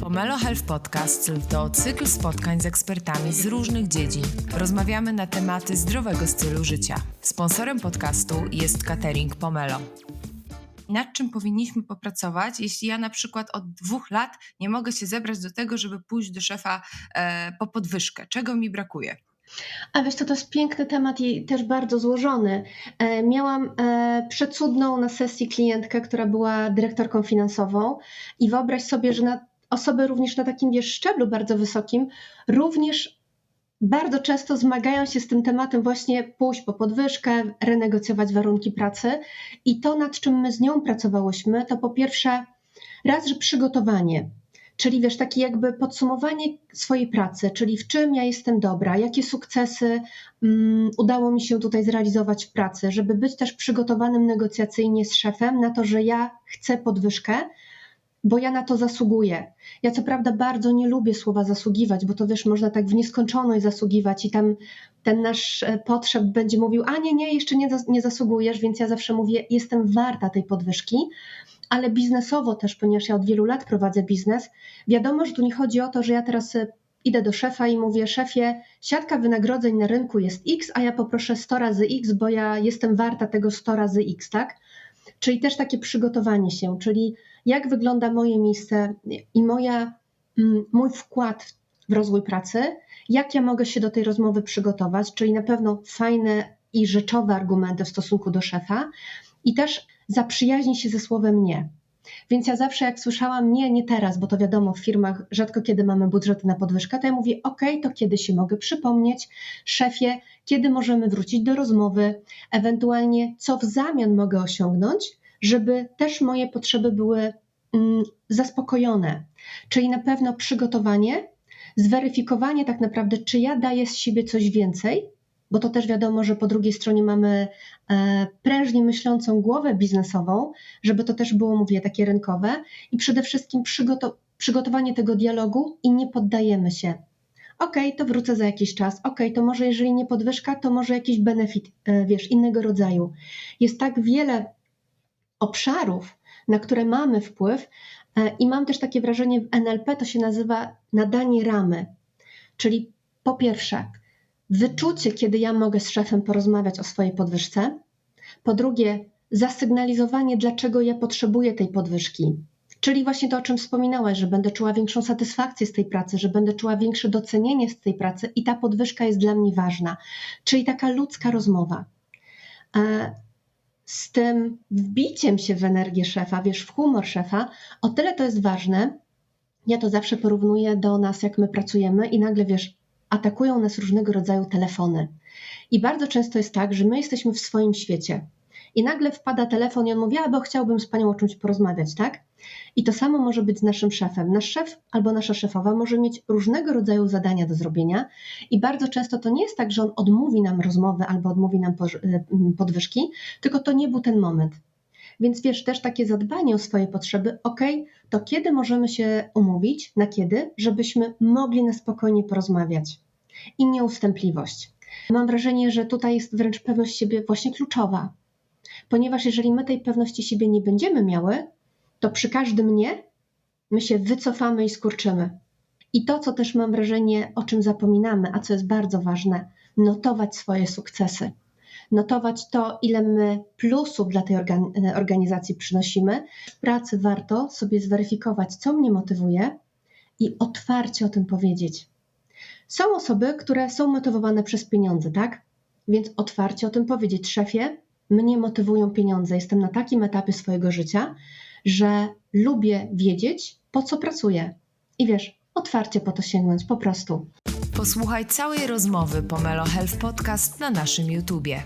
Pomelo Health Podcast to cykl spotkań z ekspertami z różnych dziedzin. Rozmawiamy na tematy zdrowego stylu życia. Sponsorem podcastu jest catering Pomelo. Nad czym powinniśmy popracować, jeśli ja na przykład od dwóch lat nie mogę się zebrać do tego, żeby pójść do szefa e, po podwyżkę? Czego mi brakuje? A wiesz, to, to jest piękny temat i też bardzo złożony. E, miałam e, przecudną na sesji klientkę, która była dyrektorką finansową i wyobraź sobie, że na osoby również na takim wiesz, szczeblu bardzo wysokim również bardzo często zmagają się z tym tematem właśnie pójść po podwyżkę, renegocjować warunki pracy i to nad czym my z nią pracowałyśmy to po pierwsze raz, że przygotowanie, Czyli wiesz, takie jakby podsumowanie swojej pracy, czyli w czym ja jestem dobra, jakie sukcesy um, udało mi się tutaj zrealizować w pracy, żeby być też przygotowanym negocjacyjnie z szefem na to, że ja chcę podwyżkę, bo ja na to zasługuję. Ja co prawda bardzo nie lubię słowa zasługiwać, bo to wiesz, można tak w nieskończoność zasługiwać i tam ten nasz e, potrzeb będzie mówił, a nie, nie, jeszcze nie, nie zasługujesz, więc ja zawsze mówię, jestem warta tej podwyżki ale biznesowo też, ponieważ ja od wielu lat prowadzę biznes, wiadomo, że tu nie chodzi o to, że ja teraz e, idę do szefa i mówię, szefie, siatka wynagrodzeń na rynku jest X, a ja poproszę 100 razy X, bo ja jestem warta tego 100 razy X, tak? Czyli też takie przygotowanie się, czyli jak wygląda moje miejsce i moja, mm, mój wkład w rozwój pracy, jak ja mogę się do tej rozmowy przygotować, czyli na pewno fajne i rzeczowe argumenty w stosunku do szefa i też zaprzyjaźni się ze słowem nie. Więc ja zawsze jak słyszałam nie, nie teraz, bo to wiadomo, w firmach rzadko kiedy mamy budżety na podwyżkę, to ja mówię, ok, to kiedy się mogę przypomnieć, szefie, kiedy możemy wrócić do rozmowy, ewentualnie co w zamian mogę osiągnąć, żeby też moje potrzeby były mm, zaspokojone. Czyli na pewno przygotowanie, zweryfikowanie tak naprawdę, czy ja daję z siebie coś więcej, bo to też wiadomo, że po drugiej stronie mamy e, prężnie myślącą głowę biznesową, żeby to też było, mówię, takie rynkowe i przede wszystkim przygoto przygotowanie tego dialogu i nie poddajemy się. OK, to wrócę za jakiś czas. OK, to może jeżeli nie podwyżka, to może jakiś benefit, e, wiesz, innego rodzaju. Jest tak wiele obszarów, na które mamy wpływ e, i mam też takie wrażenie w NLP to się nazywa nadanie ramy. Czyli po pierwsze, wyczucie, kiedy ja mogę z szefem porozmawiać o swojej podwyżce. Po drugie, zasygnalizowanie, dlaczego ja potrzebuję tej podwyżki. Czyli właśnie to, o czym wspominałaś, że będę czuła większą satysfakcję z tej pracy, że będę czuła większe docenienie z tej pracy i ta podwyżka jest dla mnie ważna. Czyli taka ludzka rozmowa. Z tym wbiciem się w energię szefa, wiesz, w humor szefa, o tyle to jest ważne. Ja to zawsze porównuję do nas, jak my pracujemy, i nagle wiesz, atakują nas różnego rodzaju telefony. I bardzo często jest tak, że my jesteśmy w swoim świecie. I nagle wpada telefon i on mówi, a bo chciałbym z panią o czymś porozmawiać, tak? I to samo może być z naszym szefem. Nasz szef albo nasza szefowa może mieć różnego rodzaju zadania do zrobienia i bardzo często to nie jest tak, że on odmówi nam rozmowy albo odmówi nam y, podwyżki, tylko to nie był ten moment. Więc wiesz, też takie zadbanie o swoje potrzeby, ok, to kiedy możemy się umówić, na kiedy, żebyśmy mogli na spokojnie porozmawiać. I nieustępliwość. Mam wrażenie, że tutaj jest wręcz pewność siebie właśnie kluczowa, ponieważ jeżeli my tej pewności siebie nie będziemy miały, to przy każdym nie my się wycofamy i skurczymy. I to, co też mam wrażenie, o czym zapominamy, a co jest bardzo ważne, notować swoje sukcesy notować to, ile my plusów dla tej organizacji przynosimy. W pracy warto sobie zweryfikować, co mnie motywuje i otwarcie o tym powiedzieć. Są osoby, które są motywowane przez pieniądze, tak? Więc otwarcie o tym powiedzieć, szefie, mnie motywują pieniądze. Jestem na takim etapie swojego życia, że lubię wiedzieć, po co pracuję. I wiesz, otwarcie po to sięgnąć, po prostu. Posłuchaj całej rozmowy Pomelo Health Podcast na naszym YouTubie.